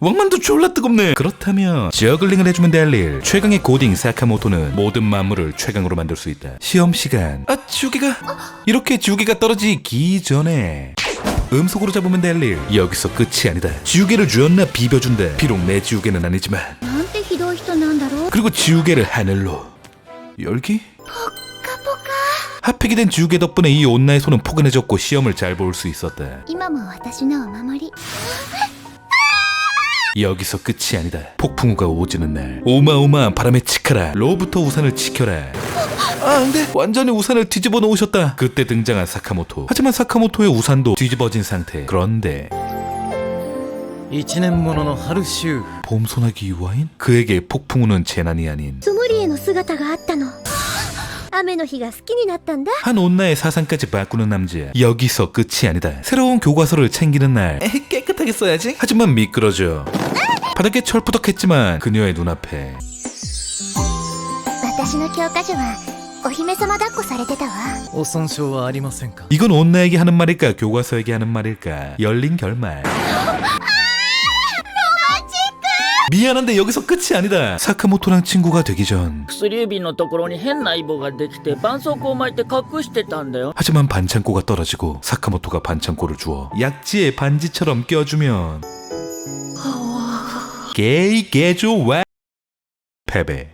왕만두 졸라 뜨겁네 그렇다면 저글링을 해주면 될 일 최강의 고딩 사카모토는 모든 만물을 최강으로 만들 수 있다 시험 시간 아 주기가 이렇게 주기가 떨어지기 전에 음속으로 잡으면 될 일 여기서 끝이 아니다 지우개를 존나 비벼준다 비록 내 지우개는 아니지만 なんてひどい人なんだろう 그리고 지우개를 하늘로 열기? ポカポカ 핫팩이 된 지우개 덕분에 이 온나의 손은 포근해졌고 시험을 잘 볼 수 있었다 今も私のお守り 여기서 끝이 아니다. 폭풍우가 오지는 날 오마오마한 바람에 치카라 로부터 우산을 지켜라. 아 안돼 완전히 우산을 뒤집어 놓으셨다. 그때 등장한 사카모토. 하지만 사카모토의 우산도 뒤집어진 상태. 그런데 一年ものの春秋 봄 소나기 유아인? 그에게 폭풍우는 재난이 아닌 ソムリエの姿があったの雨の日が好きになったんだ 한 온나의 사상까지 바꾸는 남자. 여기서 끝이 아니다. 새로운 교과서를 챙기는 날 에이, 깨끗하게 써야지. 하지만 미끄러져. 바닥에 철푸덕했지만 그녀의 눈앞에 私の教科書はお姫様抱っこされてたわお損傷はありませんか 이건 온나에게 하는 말일까 교과서에게 하는 말일까 열린 결말 미안한데 여기서 끝이 아니다 사카모토랑 친구가 되기 전 薬指のところに変なイボができて絆創膏を巻いて隠してたんだよ 하지만 반창고가 떨어지고 사카모토가 반창고를 주어 약지에 반지처럼 껴주면 게이 개조와 패배